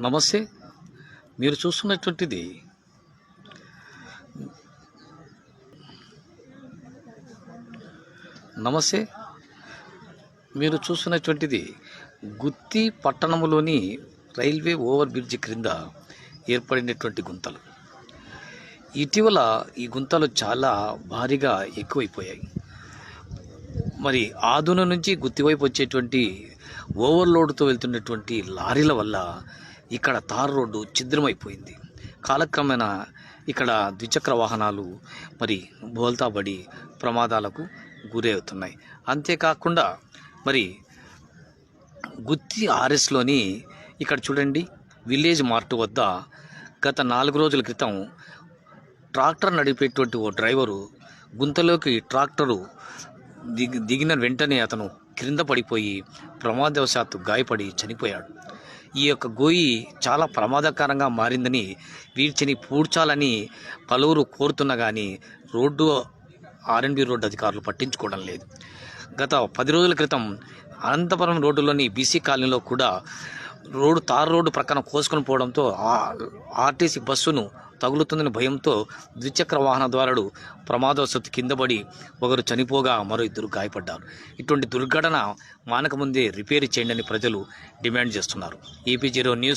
నమస్తే. మీరు చూస్తున్నటువంటిది నమస్తే. మీరు చూస్తున్నటువంటిది గుత్తి పట్టణంలోని రైల్వే ఓవర్ బ్రిడ్జ్ క్రింద ఏర్పడినటువంటి గుంతలు. ఇటీవల ఈ గుంతలు చాలా భారీగా ఎక్కువైపోయాయి. మరి ఆదున నుంచి గుత్తివైపు వచ్చేటువంటి ఓవర్లోడ్తో వెళ్తున్నటువంటి లారీల వల్ల ఇక్కడ తార్ రోడ్డు ఛిద్రమైపోయింది. కాలక్రమేణా ఇక్కడ ద్విచక్ర వాహనాలు మరి బోల్తాబడి ప్రమాదాలకు గురి అవుతున్నాయి అంతేకాకుండా మరి గుత్తి ఆర్ఎస్లోని ఇక్కడ చూడండి విలేజ్ మార్ట్ వద్ద గత నాలుగు రోజుల క్రితం ట్రాక్టర్ నడిపేటువంటి ఓ డ్రైవరు గుంతలోకి ట్రాక్టరు దిగి దిగిన వెంటనే అతను క్రింద పడిపోయి ప్రమాదవశాత్తు గాయపడి చనిపోయాడు. ఈ యొక్క గోయి చాలా ప్రమాదకరంగా మారిందని వీడ్చిని పూడ్చాలని పలువురు కోరుతున్నా కానీ రోడ్డు ఆర్ఎన్బి రోడ్డు అధికారులు పట్టించుకోవడం లేదు. గత పది రోజుల క్రితం అనంతపురం రోడ్డులోని బీసీ కాలనీలో కూడా రోడ్డు తార్ రోడ్డు ప్రక్కన కోసుకొని పోవడంతో ఆర్టీసీ బస్సును తగులుతుందని భయంతో ద్విచక్ర వాహనదారుడు ద్వారాడు కింద పడి ఒకరు చనిపోగా మరో ఇద్దరు గాయపడ్డారు. ఇటువంటి దుర్ఘటన మానక ముందే రిపేర్ చేయండి ప్రజలు డిమాండ్ చేస్తున్నారు. AP zero news